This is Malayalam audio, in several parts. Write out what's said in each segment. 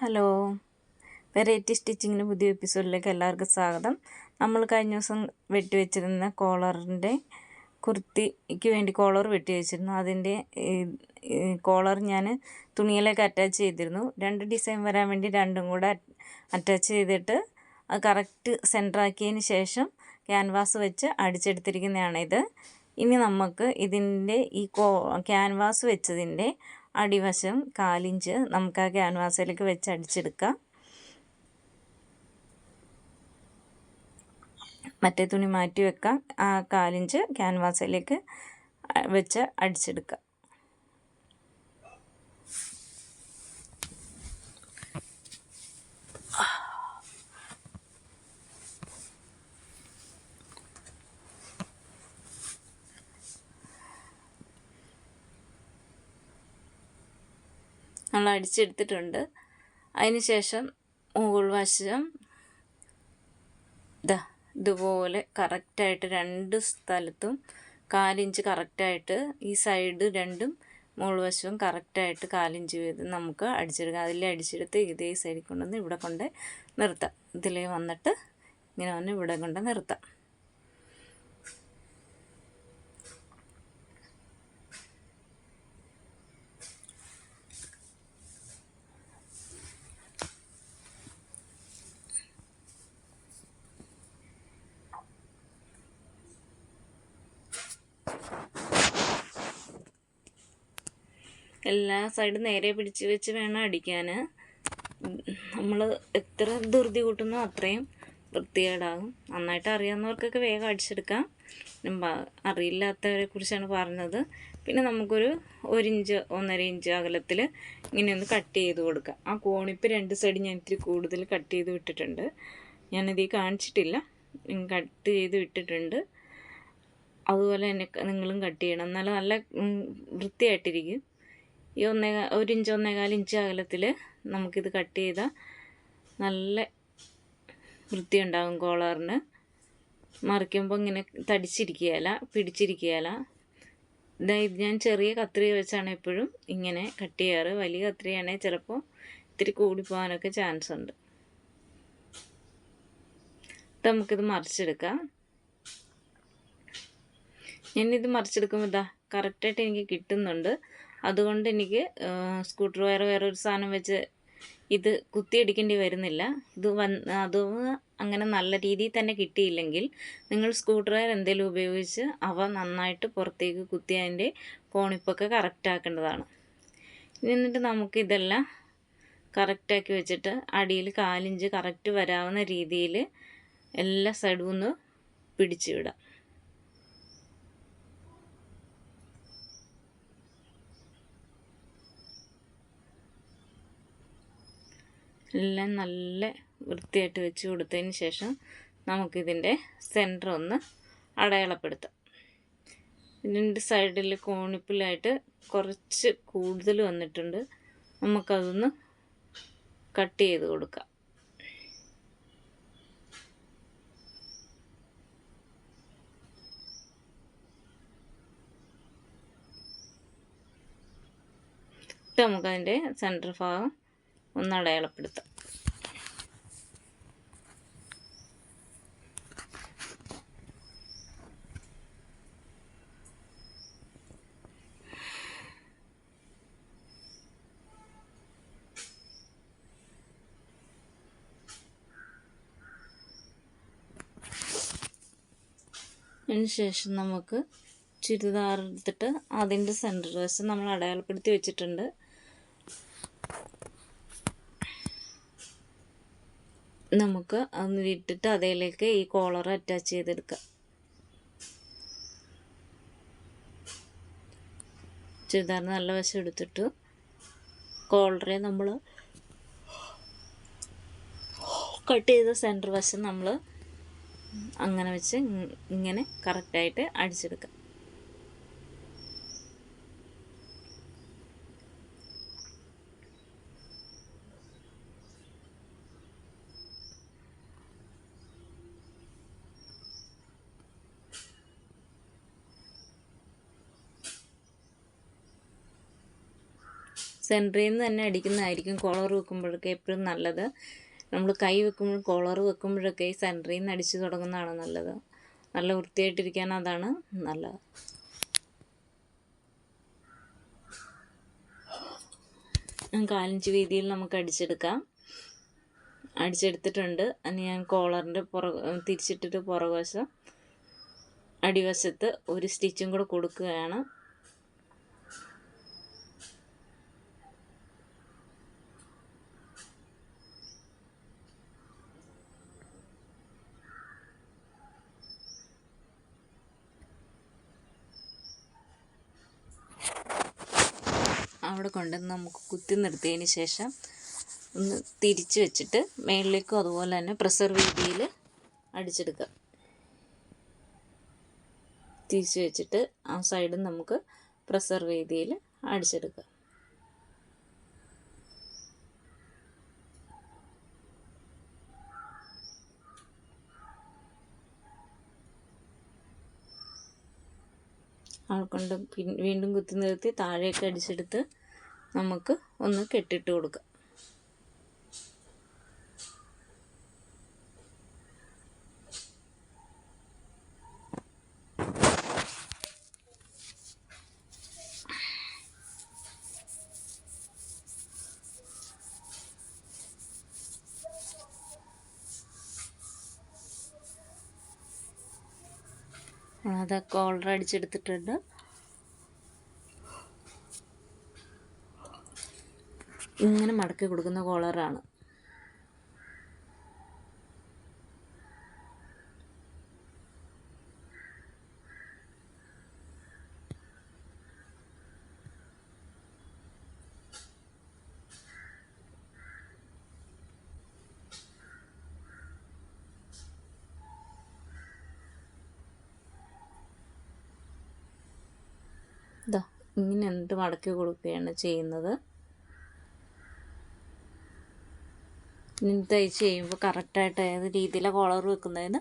ഹലോ. വെറൈറ്റി സ്റ്റിച്ചിങ്ങിന്റെ പുതിയ എപ്പിസോഡിലേക്ക് എല്ലാവർക്കും സ്വാഗതം. നമ്മൾ കഴിഞ്ഞ ദിവസം വെട്ടി വെച്ചിരുന്ന കോളറിന്റെ കുർത്തിക്ക് വേണ്ടി കോളർ വെട്ടി വെച്ചിരുന്നു. അതിന്റെ കോളർ ഞാൻ തുണിയിലേക്ക് അറ്റാച്ച് ചെയ്തിരുന്നു. രണ്ട് ഡിസൈൻ വരാൻ വേണ്ടി രണ്ടും കൂടെ അറ്റാച്ച് ചെയ്തിട്ട് അത് കറക്റ്റ് സെന്ററാക്കിയതിന് ശേഷം ക്യാൻവാസ് വെച്ച് അടിച്ചെടുത്തിരിക്കുന്നതാണിത്. ഇനി നമുക്ക് ഇതിന്റെ ഈ കോ ക്യാൻവാസ് വെച്ചതിന്റെ അടിവശം കാലിഞ്ച് നമുക്ക് ആ ക്യാൻവാസിലേക്ക് വെച്ച് അടിച്ചെടുക്കാം. മറ്റേ തുണി മാറ്റി വെക്കാം. ആ കാലിഞ്ച് ക്യാൻവാസിലേക്ക് വെച്ച് അടിച്ചെടുക്കാം. നമ്മൾ അടിച്ചെടുത്തിട്ടുണ്ട്. അതിന് ശേഷം മുകൾ വശം ഇതാ ഇതുപോലെ കറക്റ്റായിട്ട് രണ്ട് സ്ഥലത്തും കാലിഞ്ച് കറക്റ്റായിട്ട് ഈ സൈഡ് രണ്ടും മുകൾവശവും കറക്റ്റായിട്ട് കാലിഞ്ച് വീതം നമുക്ക് അടിച്ചെടുക്കാം. അതിലെ അടിച്ചെടുത്ത് ഇതേ സൈഡിൽ കൊണ്ടുവന്ന് ഇവിടെ കൊണ്ട് നിർത്താം. ഇതിലേ വന്നിട്ട് ഇങ്ങനെ വന്ന് ഇവിടെ കൊണ്ട് നിർത്താം. എല്ലാ സൈഡും നേരെ പിടിച്ച് വെച്ച് വേണം അടിക്കാൻ നമ്മൾ എത്ര ധൃതി കൂട്ടുന്നോ അത്രയും വൃത്തികേടാകും. നന്നായിട്ട് അറിയാവുന്നവർക്കൊക്കെ വേഗം അടിച്ചെടുക്കാം. അറിയില്ലാത്തവരെ കുറിച്ചാണ് പറഞ്ഞത്. പിന്നെ നമുക്കൊരു ഒരു ഇഞ്ച് ഒന്നര ഇഞ്ച് അകലത്തിൽ ഇങ്ങനെ ഒന്ന് കട്ട് ചെയ്ത് കൊടുക്കാം. ആ കോണിപ്പ് രണ്ട് സൈഡ് ഞാൻ ഇത്തിരി കൂടുതൽ കട്ട് ചെയ്ത് വിട്ടിട്ടുണ്ട്. ഞാനിത് കാണിച്ചിട്ടില്ല. കട്ട് ചെയ്ത് വിട്ടിട്ടുണ്ട്. അതുപോലെ തന്നെ നിങ്ങളും കട്ട് ചെയ്യണം. എന്നാലും നല്ല വൃത്തിയായിട്ടിരിക്കും. ഈ ഒന്നേ ഒരു ഇഞ്ച് ഒന്നേകാൽ ഇഞ്ച് അകലത്തിൽ നമുക്കിത് കട്ട് ചെയ്താൽ നല്ല വൃത്തി ഉണ്ടാകും കോളറിന്. മറിക്കുമ്പോൾ ഇങ്ങനെ തടിച്ചിരിക്കുകയില്ല പിടിച്ചിരിക്കുകയില്ല ഇതാ ഞാൻ ചെറിയ കത്രിക വെച്ചാണ് എപ്പോഴും ഇങ്ങനെ കട്ട് ചെയ്യാറ്. വലിയ കത്രികയാണെങ്കിൽ ചിലപ്പോൾ ഇത്തിരി കൂടിപ്പോകാനൊക്കെ ചാൻസ് ഉണ്ട്. നമുക്കിത് മറിച്ചെടുക്കാം. ഞാനിത് മറിച്ചെടുക്കുമ്പോൾ ഇതാ കറക്റ്റായിട്ട് എനിക്ക് കിട്ടുന്നുണ്ട്. അതുകൊണ്ട് എനിക്ക് സ്കൂട്ടർ വയർ വേറെ ഒരു സാധനം വെച്ച് ഇത് കുത്തിയടിക്കേണ്ടി വരുന്നില്ല. ഇത് വന്ന് അത് അങ്ങനെ നല്ല രീതിയിൽ തന്നെ കിട്ടിയില്ലെങ്കിൽ നിങ്ങൾ സ്കൂട്ടർ വയർ എന്തെങ്കിലും ഉപയോഗിച്ച് അവ നന്നായിട്ട് പുറത്തേക്ക് കുത്തി അതിന്റെ കോണിപ്പൊക്കെ കറക്റ്റ് ആക്കേണ്ടതാണ് എന്നിട്ട് നമുക്ക് ഇതെല്ലാം കറക്റ്റാക്കി വെച്ചിട്ട് അടിയിൽ കാലിഞ്ച് കറക്റ്റ് വരാവുന്ന രീതിയിൽ എല്ലാ സൈഡും ഒന്ന് പിടിച്ചു വിടാം. എല്ലാം നല്ല വൃത്തിയായിട്ട് വെച്ച് കൊടുത്തതിന് ശേഷം നമുക്കിതിന്റെ സെന്റർ ഒന്ന് അടയാളപ്പെടുത്താം. ഇതിന്റെ സൈഡിൽ കോണിപ്പിലായിട്ട് കുറച്ച് കൂടുതൽ വന്നിട്ടുണ്ട്. നമുക്കതൊന്ന് കട്ട് ചെയ്ത് കൊടുക്കാം. നമുക്കതിന്റെ സെന്റർ ഭാഗം ഒന്ന് അടയാളപ്പെടുത്താം. ശേഷം നമുക്ക് ചുരിദാർ എടുത്തിട്ട് അതിന്റെ സെന്റർ വശം നമ്മൾ അടയാളപ്പെടുത്തി വെച്ചിട്ടുണ്ട്. നമുക്ക് ഒന്ന് ഇട്ടിട്ട് അതിലേക്ക് ഈ കോളർ അറ്റാച്ച് ചെയ്തെടുക്കാം. ചുരിദാർ നല്ല വശം എടുത്തിട്ട് കോളറെ നമ്മൾ കട്ട് ചെയ്ത സെന്റർ വശം നമ്മൾ അങ്ങനെ വെച്ച് ഇങ്ങനെ കറക്റ്റായിട്ട് അടിച്ചെടുക്കാം. സെന്ററിൽ നിന്ന് തന്നെ അടിക്കുന്നതായിരിക്കും കോളർ വെക്കുമ്പോഴൊക്കെ എപ്പോഴും നല്ലത്. നമ്മൾ കൈ വെക്കുമ്പോൾ കോളർ വെക്കുമ്പോഴൊക്കെ ഈ സെന്ററിൽ നിന്ന് അടിച്ച് തുടങ്ങുന്നതാണ് നല്ലത്. നല്ല വൃത്തിയായിട്ടിരിക്കാൻ അതാണ് നല്ലത്. കാലഞ്ച് വീതിയിൽ നമുക്ക് അടിച്ചെടുക്കാം. അടിച്ചെടുത്തിട്ടുണ്ട്. അതിന് ഞാൻ കോളറിന്റെ പുറ തിരിച്ചിട്ടിട്ട് പുറകുവശം അടിവശത്ത് ഒരു സ്റ്റിച്ചും കൂടെ കൊടുക്കുകയാണ്. അവിടെ കൊണ്ടുവന്ന് നമുക്ക് കുത്തി നിർത്തിയതിന് ശേഷം ഒന്ന് തിരിച്ച് വെച്ചിട്ട് മേളിലേക്കും അതുപോലെ തന്നെ പ്രസർ രീതിയിൽ അടിച്ചെടുക്കാം. തിരിച്ച് വെച്ചിട്ട് ആ സൈഡും നമുക്ക് പ്രസർ രീതിയിൽ അടിച്ചെടുക്കുക കൊണ്ട് വീണ്ടും കുത്തി നിർത്തി താഴേക്ക് അടിച്ചെടുത്ത് നമുക്ക് ഒന്ന് കെട്ടിട്ട് കൊടുക്കാം. അതൊക്കെ ഓൾറെഡി അടിച്ചെടുത്തിട്ടുണ്ട്. ഇങ്ങനെ മടക്കി കൊടുക്കുന്ന കോളറാണ് ഇങ്ങനെ എന്നിട്ട് മടക്കി കൊടുക്കുകയാണ് ചെയ്യുന്നത് ഇനി തയ്ച്ച് ചെയ്യുമ്പോൾ കറക്റ്റായിട്ട് ഏത് രീതിയിലാണ് കോളർ വെക്കുന്നതിന്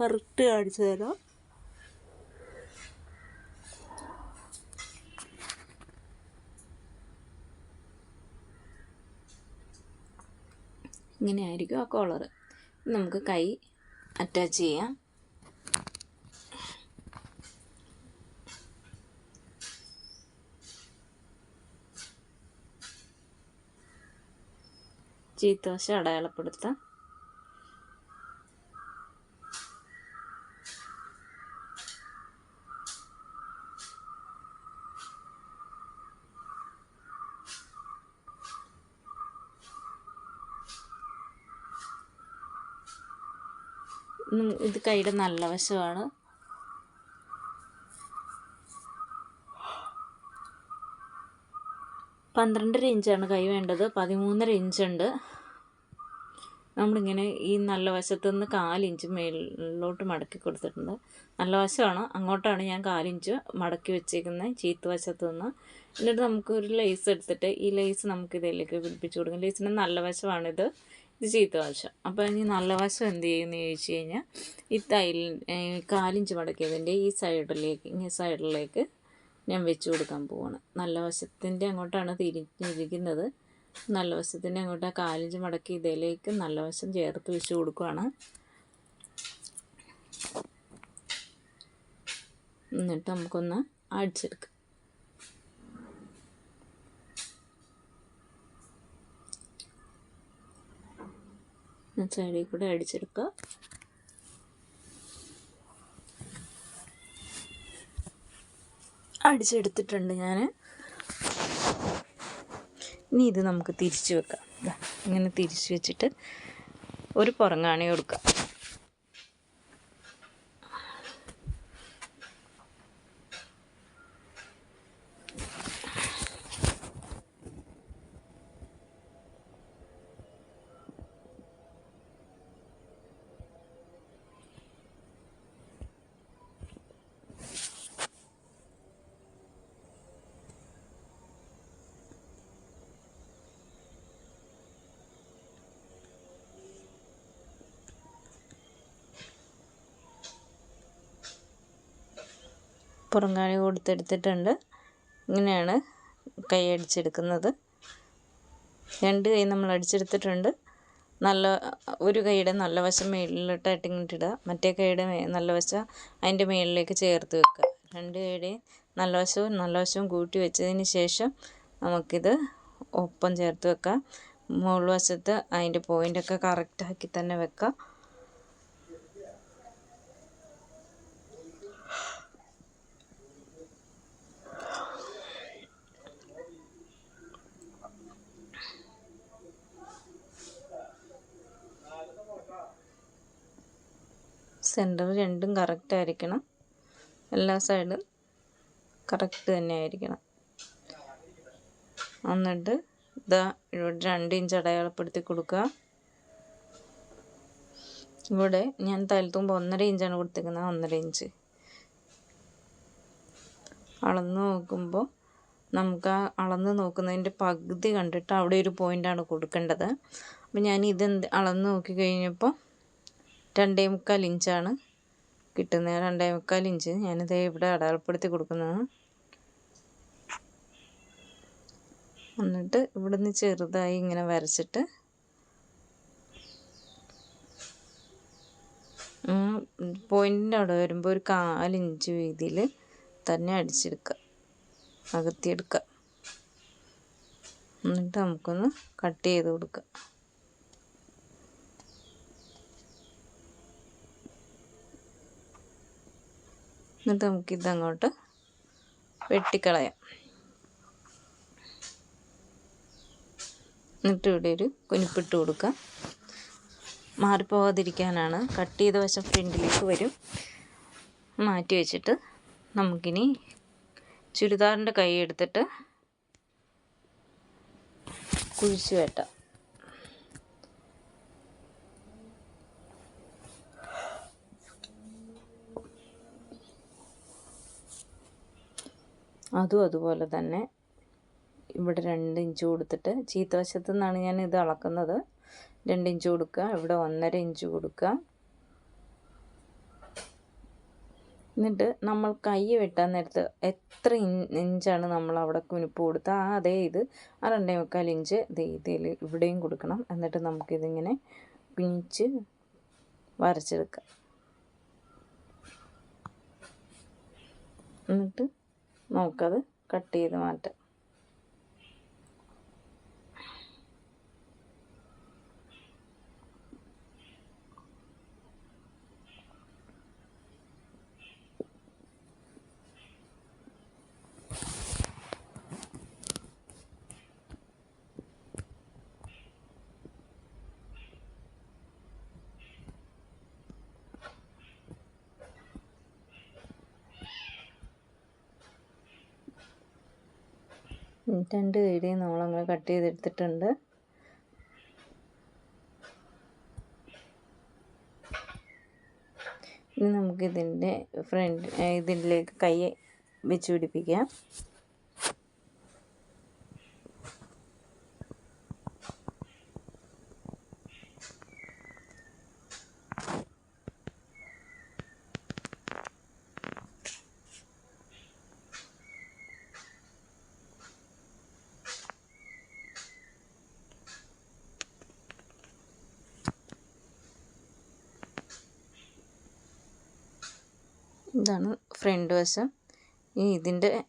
കറക്റ്റ് കാണിച്ചു തരാം. ഇങ്ങനെയായിരിക്കും ആ കോളർ നമുക്ക് കൈ അറ്റാച്ച് ചെയ്യാം. ചീത്തവശം അടയാളപ്പെടുത്താം. ഇത് കൈയുടെ നല്ല വശമാണ്. പന്ത്രണ്ടര ഇഞ്ചാണ് കൈ വേണ്ടത്. പതിമൂന്നര ഇഞ്ചുണ്ട്. നമ്മളിങ്ങനെ ഈ നല്ല വശത്ത് നിന്ന് കാലിഞ്ച് മേളിലോട്ട് മടക്കി കൊടുത്തിട്ടുണ്ട്. നല്ല വശമാണ്. അങ്ങോട്ടാണ് ഞാൻ കാലിഞ്ച് മടക്കി വെച്ചേക്കുന്നത് ചീത്ത വശത്ത് നിന്ന് എന്നിട്ട് നമുക്ക് ഒരു ലേസ് എടുത്തിട്ട് ഈ ലേസ് നമുക്ക് ഇതിലേക്ക് പിടിപ്പിച്ച് കൊടുക്കും. ലേസിന്റെ നല്ല വശമാണിത്. ഇത് ചീത്ത വശം. അപ്പോൾ ഇനി നല്ല വശം എന്ത് ചെയ്യുമെന്ന് ചോദിച്ചു കഴിഞ്ഞാൽ ഈ തൈൽ കാലിഞ്ച് മടക്കിയതിന്റെ ഈ സൈഡിലേക്ക് ഈ സൈഡിലേക്ക് ഞാൻ വെച്ച് കൊടുക്കാൻ പോവാണ്. നല്ല വശത്തിന്റെ അങ്ങോട്ടാണ് തിരിഞ്ഞിരിക്കുന്നത് നല്ല വശത്തിന്റെ അങ്ങോട്ട് കാലിഞ്ച് മടക്കി ഇതിലേക്ക് നല്ല വശം ചേർത്ത് വെച്ച് കൊടുക്കുകയാണ് എന്നിട്ട് നമുക്കൊന്ന് അടിച്ചെടുക്കാം. സൈഡിൽ കൂടെ അടിച്ചെടുക്കുക അടിച്ചെടുത്തിട്ടുണ്ട് ഞാൻ ഇനി ഇത് നമുക്ക് തിരിച്ച് വെക്കാം. ഇങ്ങനെ തിരിച്ച് വെച്ചിട്ട് ഒരു പുറങ്ങാണി കൊടുക്കാം. പുറംകാണി കൊടുത്തെടുത്തിട്ടുണ്ട്. ഇങ്ങനെയാണ് കൈ അടിച്ചെടുക്കുന്നത്. രണ്ട് കൈ നമ്മൾ അടിച്ചെടുത്തിട്ടുണ്ട്. നല്ല ഒരു കൈയുടെ നല്ല വശം മേളിലോട്ടായിട്ട് ഇങ്ങോട്ട് ഇടുക. മറ്റേ കൈയുടെ നല്ല വശം അതിന്റെ മേളിലേക്ക് ചേർത്ത് വെക്കുക. രണ്ട് കൈയുടെയും നല്ല വശവും നല്ല വശവും കൂട്ടി വെച്ചതിന് ശേഷം നമുക്കിത് ഒപ്പം ചേർത്ത് വെക്കാം. മുകൾ വശത്ത് അതിന്റെ പോയിന്റൊക്കെ കറക്റ്റാക്കി തന്നെ വെക്കാം. സെന്റർ രണ്ടും കറക്റ്റ് ആയിരിക്കണം. എല്ലാ സൈഡും കറക്റ്റ് തന്നെ ആയിരിക്കണം. എന്നിട്ട് ഇതാ ഇവിടെ രണ്ട് ഇഞ്ച് അടയാളപ്പെടുത്തി കൊടുക്കുക. ഇവിടെ ഞാൻ തലത്തുമ്പോൾ ഒന്നര ഇഞ്ചാണ് കൊടുത്തിരിക്കുന്നത് ഒന്നര ഇഞ്ച് അളന്ന് നോക്കുമ്പോൾ നമുക്ക് ആ അളന്ന് നോക്കുന്നതിന്റെ പകുതി കണ്ടിട്ട് അവിടെ ഒരു പോയിന്റാണ് കൊടുക്കേണ്ടത്. അപ്പം ഞാൻ ഇതെന്ത് അളന്ന് നോക്കി കഴിഞ്ഞപ്പോൾ രണ്ടേ മുക്കാൽ ഇഞ്ചാണ് കിട്ടുന്നത്. രണ്ടേ മുക്കാൽ ഇഞ്ച് ഞാനിത് ഇവിടെ അടയാളപ്പെടുത്തി കൊടുക്കുന്നതാണ്. എന്നിട്ട് ഇവിടുന്ന് ചെറുതായി ഇങ്ങനെ വരച്ചിട്ട് പോയിന്റിന്റെ അവിടെ വരുമ്പോൾ ഒരു കാലിഞ്ച് വീതിയിൽ തന്നെ അടിച്ചെടുക്കുക അകത്തിയെടുക്കുക എന്നിട്ട് നമുക്കൊന്ന് കട്ട് ചെയ്ത് കൊടുക്കുക എന്നിട്ട് നമുക്കിതങ്ങോട്ട് വെട്ടിക്കളയാം. എന്നിട്ട് ഇവിടെ ഒരു കുനിപ്പിട്ട് കൊടുക്കാം. മാറിപ്പോകാതിരിക്കാനാണ് കട്ട് ചെയ്ത വശം ഫ്രണ്ടിലേക്ക് വരും. മാറ്റി വെച്ചിട്ട് നമുക്കിനി ചുരിദാറിന്റെ കൈ എടുത്തിട്ട് കുഴിച്ചു വെട്ടാം. അതും അതുപോലെ തന്നെ. ഇവിടെ രണ്ട് ഇഞ്ച് കൊടുത്തിട്ട് ചീത്തവശത്തു നിന്നാണ് ഞാൻ ഇത് അളക്കുന്നത്. രണ്ട് ഇഞ്ച് കൊടുക്കുക ഇവിടെ ഒന്നര ഇഞ്ച് കൊടുക്കുക. എന്നിട്ട് നമ്മൾ കൈ വെട്ടാൻ നേരത്ത് എത്ര ഇഞ്ചാണ് നമ്മൾ അവിടെ കുനിപ്പ് കൊടുത്ത ആ അതേ ഇത് ആ രണ്ടേ മുക്കാൽ ഇഞ്ച് ഇതിൽ ഇവിടെയും കൊടുക്കണം. എന്നിട്ട് നമുക്കിതിങ്ങനെ പിഞ്ച് വരച്ചെടുക്കാം. എന്നിട്ട് നമുക്കത് കട്ട് ചെയ്ത് മാറ്റാം. രണ്ട് കൈയുടെയും നമ്മളങ്ങനെ കട്ട് ചെയ്തെടുത്തിട്ടുണ്ട്. ഇനി നമുക്കിതിന്റെ ഫ്രണ്ട് ഇതിലേക്ക് കൈ വെച്ച് പിടിപ്പിക്കാം. ഇതാണ് ഫ്രണ്ട് വശം. ഈ ഇതിന്റെ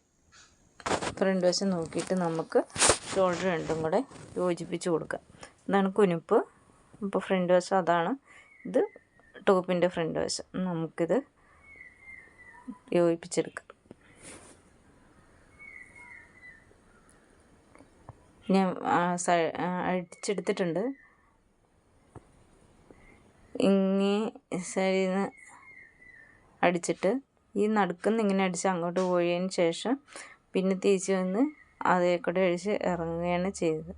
ഫ്രണ്ട് വശം നോക്കിയിട്ട് നമുക്ക് ഷോൾഡർ രണ്ടും കൂടെ യോജിപ്പിച്ച് കൊടുക്കാം. ഇതാണ് കുനിപ്പ്. അപ്പോൾ ഫ്രണ്ട് വശം അതാണ്. ഇത് ടോപ്പിന്റെ ഫ്രണ്ട് വശം. നമുക്കിത് യോജിപ്പിച്ചെടുക്കാം. ഞാൻ അടിച്ചെടുത്തിട്ടുണ്ട്. ഇങ്ങനെ സൈഡിൽ നിന്ന് അടിച്ചിട്ട് ഈ നടുക്കുന്ന് ഇങ്ങനെ അടിച്ച് അങ്ങോട്ട് പോയതിന് ശേഷം പിന്നെ തിരിച്ച് വന്ന് അതേ കൂടെ അടിച്ച് ഇറങ്ങുകയാണ് ചെയ്തത്.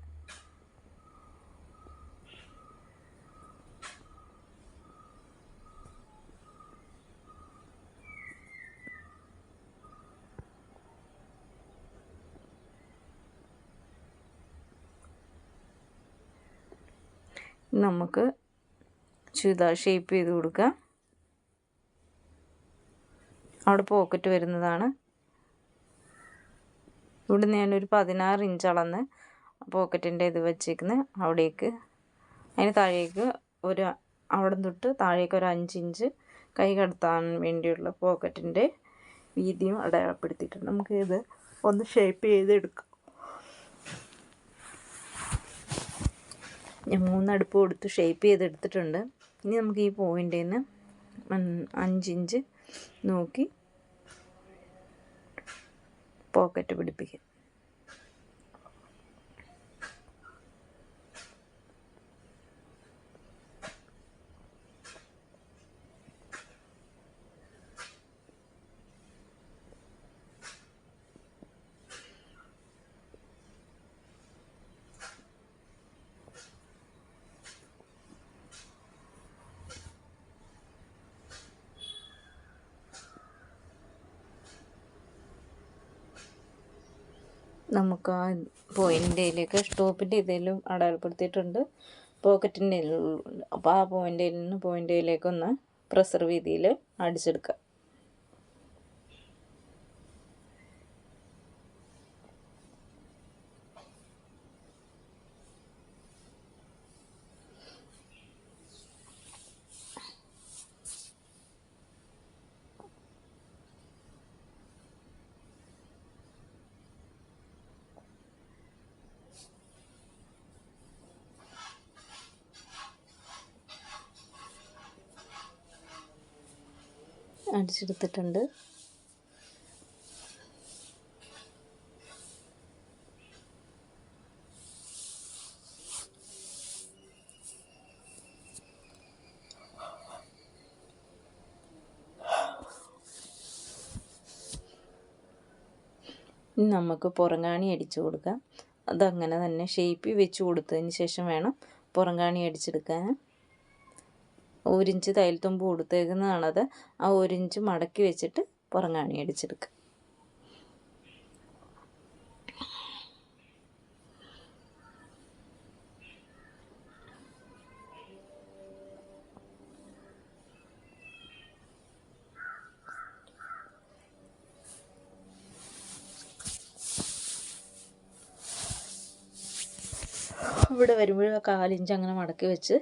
നമുക്ക് ചുരിദാർ ഷേപ്പ് ചെയ്ത് കൊടുക്കാം. അവിടെ പോക്കറ്റ് വരുന്നതാണ്. ഇവിടുന്ന് ഞാനൊരു പതിനാറ് ഇഞ്ച് അളന്ന് പോക്കറ്റിന്റെ ഇത് വെച്ചേക്കുന്നത് അവിടേക്ക്. അതിന് താഴേക്ക് ഒരു അവിടെ തൊട്ട് താഴേക്ക് ഒരു അഞ്ച് ഇഞ്ച് കൈ കടത്താൻ വേണ്ടിയുള്ള പോക്കറ്റിന്റെ വീതിയും അടയാളപ്പെടുത്തിയിട്ടുണ്ട്. നമുക്ക് ഇത് ഒന്ന് ഷേപ്പ് ചെയ്തെടുക്കാം. ഞാൻ മൂന്നടുപ്പ് കൊടുത്ത് ഷേപ്പ് ചെയ്തെടുത്തിട്ടുണ്ട്. ഇനി നമുക്ക് ഈ പോയിന്റിൽ നിന്ന് അഞ്ചിഞ്ച് നോക്കി. പോക്കറ്റ് പിടിപ്പിക്കാം. നമുക്ക് ആ പോയിന്റിലേക്ക് സ്റ്റോപ്പിന്റെ ഇതിലും അടയാളപ്പെടുത്തിയിട്ടുണ്ട്. പോക്കറ്റിന്റെ അപ്പോൾ ആ പോയിന്റിൽ നിന്ന് പോയിന്റിലേക്കൊന്ന് പ്രസർ രീതിയിൽ അടിച്ചെടുക്കുക അടിച്ചെടുത്തിട്ടുണ്ട്. നമുക്ക് പുറങ്കാണി അടിച്ചു കൊടുക്കാം. അതങ്ങനെ തന്നെ ഷേപ്പ് വെച്ച് കൊടുത്തതിന് ശേഷം വേണം പുറങ്കാണി അടിച്ചെടുക്കാൻ ഒരിഞ്ച് തൈൽത്തുമ്പ് കൊടുത്തേക്കുന്നതാണത് ആ ഒരിഞ്ച് മടക്കി വെച്ചിട്ട് പുറങ്ങാണി അടിച്ചെടുക്കുക ഇവിടെ വരുമ്പോൾ കാലിഞ്ച് അങ്ങനെ മടക്കി വെച്ച്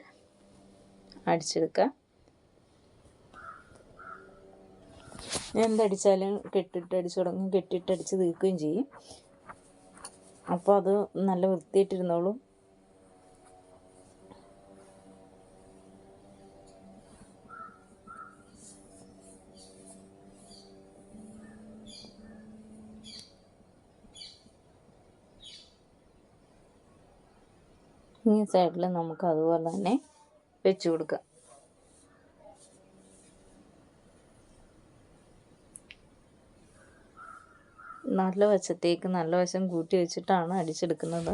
അടിച്ചെടുക്കുക എന്തടിച്ചാലും കെട്ടിട്ട് അടിച്ചു തുടങ്ങും. കെട്ടിട്ട് അടിച്ച് തീർക്കുകയും ചെയ്യും. അപ്പോൾ അത് നല്ല വൃത്തിയായിട്ടിരുന്നോളും. ഈ സൈഡിൽ നമുക്ക് അതുപോലെ തന്നെ വെച്ച് കൊടുക്കുക നല്ല വശത്തേക്ക് നല്ല വശം കൂട്ടി വെച്ചിട്ടാണ് അടിച്ചെടുക്കുന്നത്.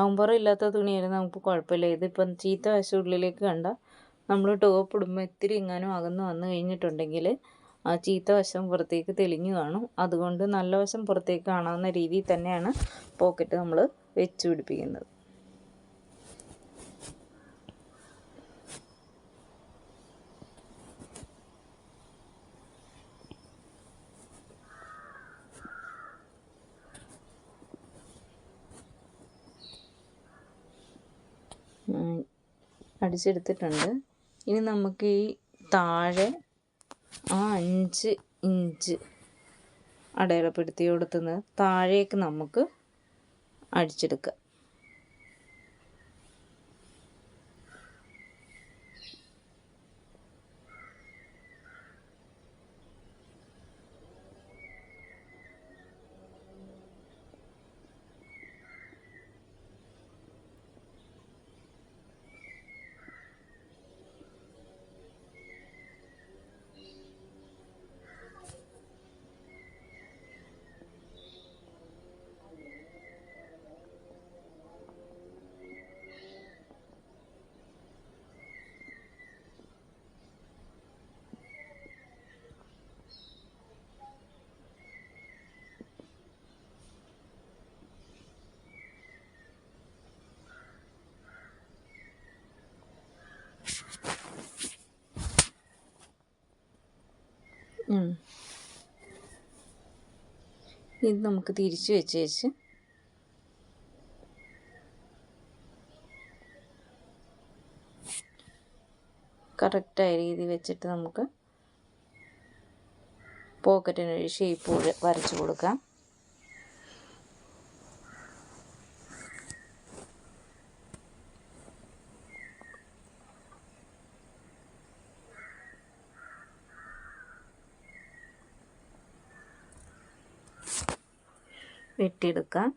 അമ്പറം ഇല്ലാത്ത തുണിയായിരുന്നു നമുക്ക് കുഴപ്പമില്ല. ഇതിപ്പം ചീത്ത വശം ഉള്ളിലേക്ക് കണ്ട നമ്മൾ ടോപ്പ് ഇടുമ്പോൾ ഇത്തിരി എങ്ങാനും അകന്ന് വന്നു കഴിഞ്ഞിട്ടുണ്ടെങ്കിൽ ആ ചീത്ത വശം പുറത്തേക്ക് തെളിഞ്ഞു കാണും. അതുകൊണ്ട് നല്ല വശം പുറത്തേക്ക് കാണാവുന്ന രീതിയിൽ തന്നെയാണ് പോക്കറ്റ് നമ്മൾ വെച്ച് പിടിപ്പിക്കുന്നത് അടിച്ചെടുത്തിട്ടുണ്ട്. ഇനി നമുക്ക് ഈ താഴെ ആ അഞ്ച് ഇഞ്ച് അടയാളപ്പെടുത്തി കൊടുത്തുനിന്ന് താഴേക്ക് നമുക്ക് അടിച്ചെടുക്കുക. ഇത് നമുക്ക് തിരിച്ച് വെച്ച് വെച്ച് കറക്റ്റായ രീതി വെച്ചിട്ട് നമുക്ക് പോക്കറ്റിനൊരു ഷേപ്പ് വരച്ച് കൊടുക്കാം. വെട്ടിയെടുക്കാം.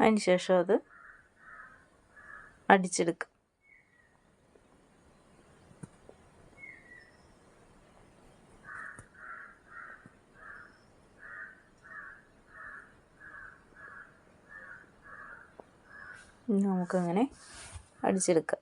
അതിനുശേഷം അത് അടിച്ചെടുക്കുക നമുക്കങ്ങനെ അടിച്ചെടുക്കാം.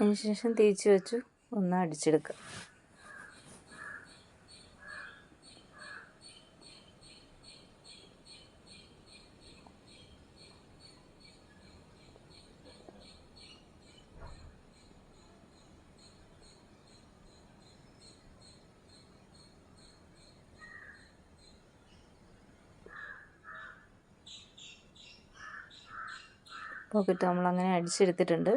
അതിനുശേഷം തേച്ച് വെച്ചു ഒന്ന് അടിച്ചെടുക്കുക. പോക്കറ്റ് നമ്മളങ്ങനെ അടിച്ചെടുത്തിട്ടുണ്ട്.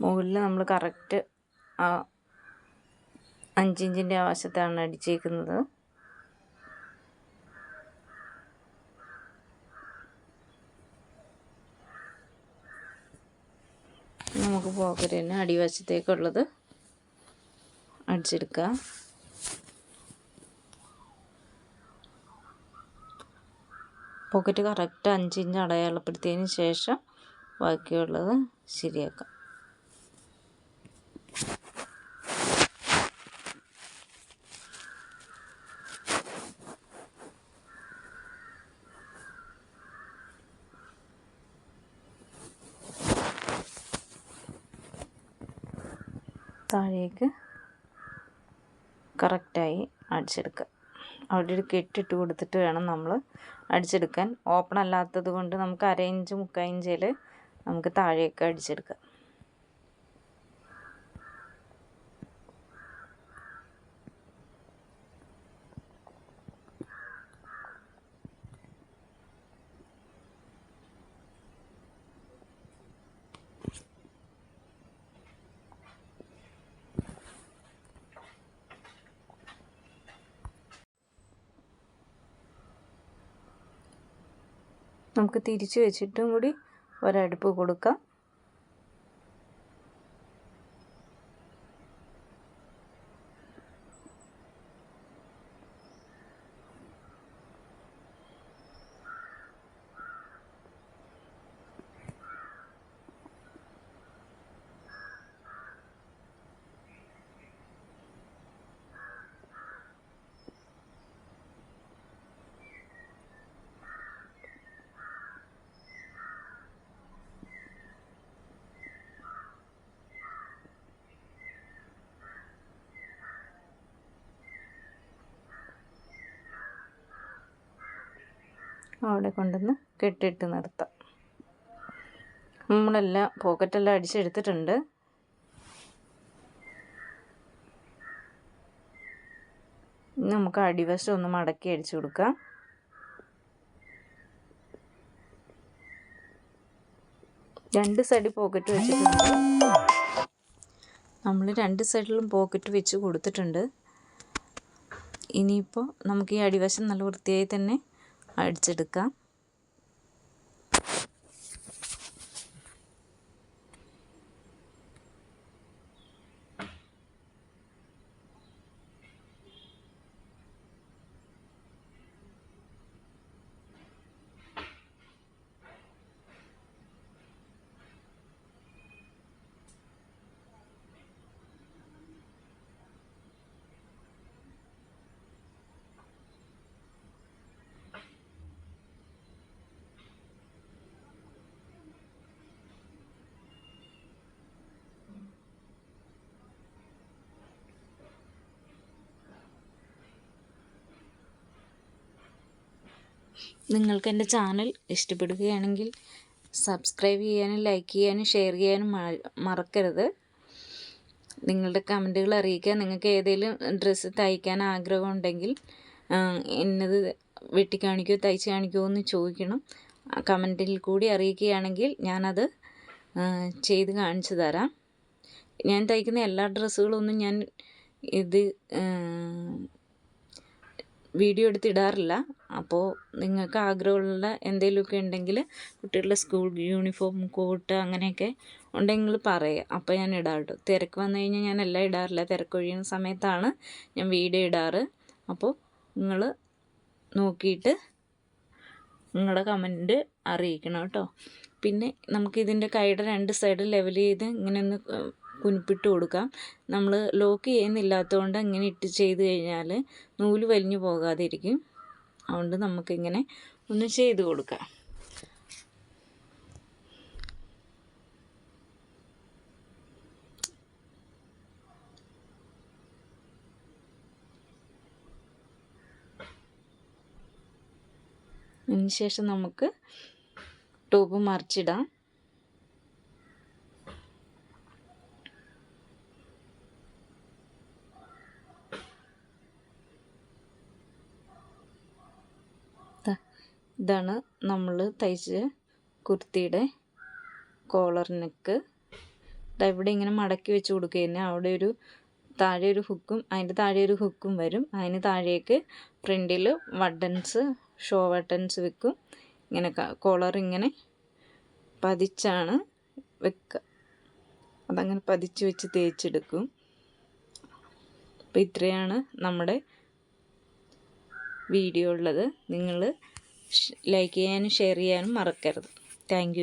മുകളിൽ നമ്മൾ കറക്റ്റ് ആ അഞ്ചിഞ്ചിന്റെ ആവശ്യത്താണ് അടിച്ചേക്കുന്നത്. നമുക്ക് പോക്കറ്റ് തന്നെ അടിവശത്തേക്കുള്ളത് അടിച്ചെടുക്കാം പോക്കറ്റ് കറക്റ്റ് അഞ്ചിഞ്ച് അടയാളപ്പെടുത്തിയതിന് ശേഷം ബാക്കിയുള്ളത് ശരിയാക്കാം. താഴേക്ക് കറക്റ്റായി അടിച്ചെടുക്കുക. അവിടെ ഒരു കെട്ടിട്ട് കൊടുത്തിട്ട് വേണം നമ്മൾ അടിച്ചെടുക്കാൻ. ഓപ്പൺ അല്ലാത്തത് കൊണ്ട് നമുക്ക് അര ഇഞ്ച് മുക്കാൽ ഇഞ്ചിൽ നമുക്ക് താഴേക്ക് അടിച്ചെടുക്കാം. നമുക്ക് തിരിച്ച് വെച്ചിട്ടും കൂടി ഒരടുപ്പ് കൊടുക്കാം. അവിടെ കൊണ്ടുവന്ന് കെട്ടിയിട്ട് നിർത്താം. നമ്മളെല്ലാം പോക്കറ്റെല്ലാം അടിച്ചെടുത്തിട്ടുണ്ട്. നമുക്ക് അടിവശം ഒന്ന് മടക്കി അടിച്ചു കൊടുക്കാം. രണ്ട് സൈഡിൽ പോക്കറ്റ് വെച്ചിട്ടുണ്ട്. നമ്മൾ രണ്ട് സൈഡിലും പോക്കറ്റ് വെച്ച് കൊടുത്തിട്ടുണ്ട്. ഇനിയിപ്പോൾ നമുക്ക് ഈ അടിവശം നല്ല വൃത്തിയായി തന്നെ അടിച്ചെടുക്കാം. നിങ്ങൾക്ക് എന്റെ ചാനൽ ഇഷ്ടപ്പെടുകയാണെങ്കിൽ സബ്സ്ക്രൈബ് ചെയ്യാനും ലൈക്ക് ചെയ്യാനും ഷെയർ ചെയ്യാനും മറക്കരുത്. നിങ്ങളുടെ കമന്റുകൾ അറിയിക്കുക നിങ്ങൾക്ക് ഏതെങ്കിലും ഡ്രസ്സ് തയ്ക്കാൻ ആഗ്രഹമുണ്ടെങ്കിൽ ഉണ്ടെങ്കിൽ എന്നത് വെട്ടി കാണിക്കുമോ തയ്ച്ച് കാണിക്കുമോ എന്ന് ചോദിക്കണം. കമന്റിൽ കൂടി അറിയിക്കുകയാണെങ്കിൽ ഞാനത് ചെയ്ത് കാണിച്ചു തരാം. ഞാൻ തയ്ക്കുന്ന എല്ലാ ഡ്രസ്സുകളൊന്നും ഞാൻ ഇത് വീഡിയോ എടുത്തിടാറില്ല. അപ്പോൾ നിങ്ങൾക്ക് ആഗ്രഹമുള്ള എന്തെങ്കിലുമൊക്കെ ഉണ്ടെങ്കിൽ കുട്ടികളുടെ സ്കൂൾ യൂണിഫോം കോട്ട് അങ്ങനെയൊക്കെ ഉണ്ടെങ്കിൽ പറയുക. അപ്പോൾ ഞാൻ ഇടാറുണ്ട്. തിരക്ക് വന്നു കഴിഞ്ഞാൽ ഞാൻ എല്ലാം ഇടാറില്ല. തിരക്കൊഴിയുന്ന സമയത്താണ് ഞാൻ വീഡിയോ ഇടാറ്. അപ്പോൾ നിങ്ങൾ നോക്കിയിട്ട് നിങ്ങളുടെ കമന്റ് അറിയിക്കണം കേട്ടോ. പിന്നെ നമുക്ക് നമുക്കിതിന്റെ കൈയുടെ രണ്ട് സൈഡ് ലെവൽ ചെയ്ത് ഇങ്ങനെ ഒന്ന് കുനിപ്പിട്ട് കൊടുക്കാം. നമ്മൾ ലോക്ക് ചെയ്യുന്നില്ലാത്തതുകൊണ്ട് ഇങ്ങനെ ഇട്ട് ചെയ്ത് കഴിഞ്ഞാൽ നൂൽ വലിഞ്ഞു പോകാതെ ഇരിക്കും അതുകൊണ്ട് നമുക്കിങ്ങനെ ഒന്ന് ചെയ്ത് കൊടുക്കാം. അതിന് ശേഷം നമുക്ക് ടോപ്പ് മറിച്ചിടാം. ഇതാണ് നമ്മൾ തയ്ച്ച് കുർത്തിയുടെ കോളർ നെക്ക് ഇവിടെ ഇങ്ങനെ മടക്കി വെച്ച് കൊടുക്കുക അവിടെ ഒരു താഴെ ഒരു ഹുക്കും അതിന്റെ താഴെ ഒരു ഹുക്കും വരും. അതിന് താഴേക്ക് ഫ്രണ്ടിൽ വട്ടൻസ് ഷോ വട്ടൻസ് വെക്കും. ഇങ്ങനെ കോളർ ഇങ്ങനെ പതിച്ചാണ് വെക്കുക അതങ്ങനെ പതിച്ച് വെച്ച് തേച്ചെടുക്കും. അപ്പോൾ ഇത്രയാണ് നമ്മുടെ വീഡിയോ ഉള്ളത്. നിങ്ങൾ ലൈക്ക് ചെയ്യാനും ഷെയർ ചെയ്യാനും മറക്കരുത്. താങ്ക്